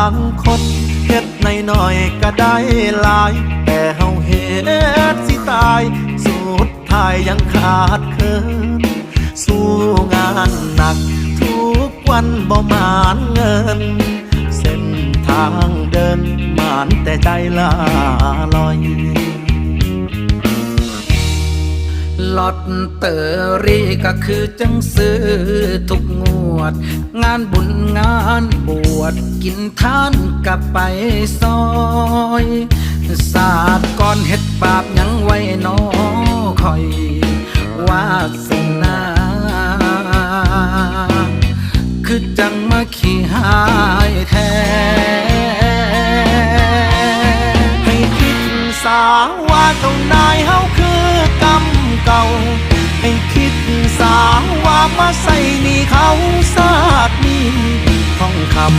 างคนเฮ็ดในน้อยก็ได้หลาย แต่เฮาเฮ็ดสิตาย สุดท้ายยังขาดเคินสู้งานหนัก ทุกวันบ่มานเงิน เส้นทางเดินมานแต่ใจละลอย ลอตเตอรี่ก็คือจังซื้อทุกงวด งานบุญงานบวชกินทานกับไปซอยศาสตร์ก่อนเฮ็ดบาปยังไว้นอคอยวาสนา คือจังมาขี้หายแท ให้คิดสาว่ามาใส่นี่เขาสาดนี้ท่องคำ